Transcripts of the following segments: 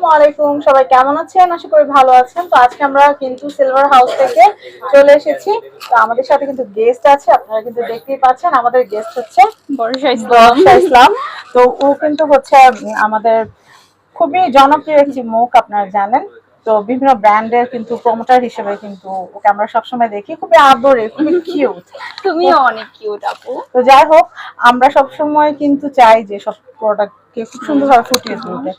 আসসালামু আলাইকুম। সবাই কেমন আছেন? আশা করি ভালো আছেন। তো আজকে আমরা কিন্তু সিলভার হাউস থেকে চলে এসেছি। তো আমাদের সাথে কিন্তু গেস্ট আছে আপনারা কিন্তু দেখতেই পাচ্ছেন। আমাদের গেস্ট হচ্ছে বর্ষা ইসলাম। ইসলাম। তো ও কিন্তু হচ্ছে আমাদের খুবই জনপ্রিয় একটি মুখ আপনারা জানেন। তো বিভিন্ন ব্র্যান্ডের কিন্তু প্রমোটার হিসেবে কিন্তু ওকে আমরা সবসময় দেখি। খুবই আদরে খুবই কিউট তুমিও অনেক কিউট আপু। তো যাই হোক আমরা সবসময় কিন্তু চাই যে সব প্রোডাক্টকে খুব সুন্দরভাবে ফুটিয়ে তুলতে।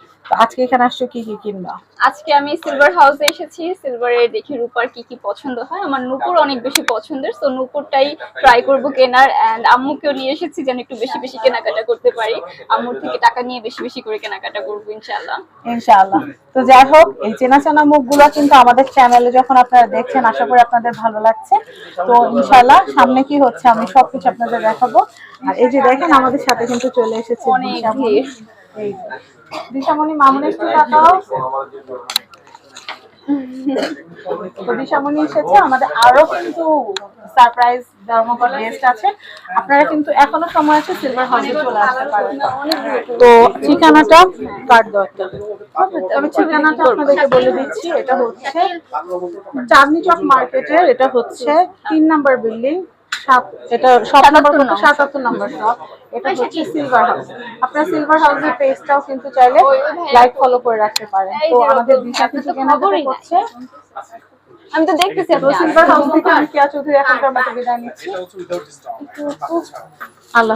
আজকে এখানে আসছো কি কি কিনবা? আজকে আমি সিলভার হাউসে এসেছি। সিলভারের দেখি রূপার কি কি পছন্দ হয়। আমার নুপুর অনেক বেশি পছন্দের তো নুপুরটাই ট্রাই করব কেনার। এন্ড আম্মুকেও নিয়ে এসেছি যেন একটু বেশি বেশি কেনাকাটা করতে পারি। আম্মুর থেকে টাকা নিয়ে বেশি বেশি করে কেনাকাটা করব ইনশাআল্লাহ। ইনশাআল্লাহ। তো যাই হোক এই চেনা চেনা মুখগুলো কিন্তু আমাদের চ্যানেলে যখন আপনারা দেখছেন আশা করি আপনাদের ভালো লাগছে। তো ইনশাআল্লাহ সামনে কি হচ্ছে আমি সবকিছু আপনাদের দেখাবো। আর এই যে দেখেন আমাদের সাথে কিন্তু চলে এসেছে অনেক দিশামণি। মামুন একটু তাকাও। আমাদের কিন্তু সারপ্রাইজ আছে। আপনারা কিন্তু এখনও সময় আছে সিলভার চলে তো ঠিকানাটা? আমি ঠিকানাটা আপনাদেরকে বলে দিচ্ছি, এটা হচ্ছে চাঁদনি চক মার্কেটের, এটা হচ্ছে তিন নাম্বার বিল্ডিং। সাত এটা শপ নাম্বার সাতাত্তর নাম্বার শপ এটা হচ্ছে সিলভার হাউস আপনার সিলভার হাউসের পেজটাও কিন্তু চাইলে লাইক ফলো করে রাখতে পারেন। তো আমাদের দিশা কিছু কেনাকাটা করছে। আমি তো দেখতেছি সিলভার হাউস থেকে আমি কেয়া চৌধুরী এখনকার মতো বিদায় নিচ্ছি আল্লাহ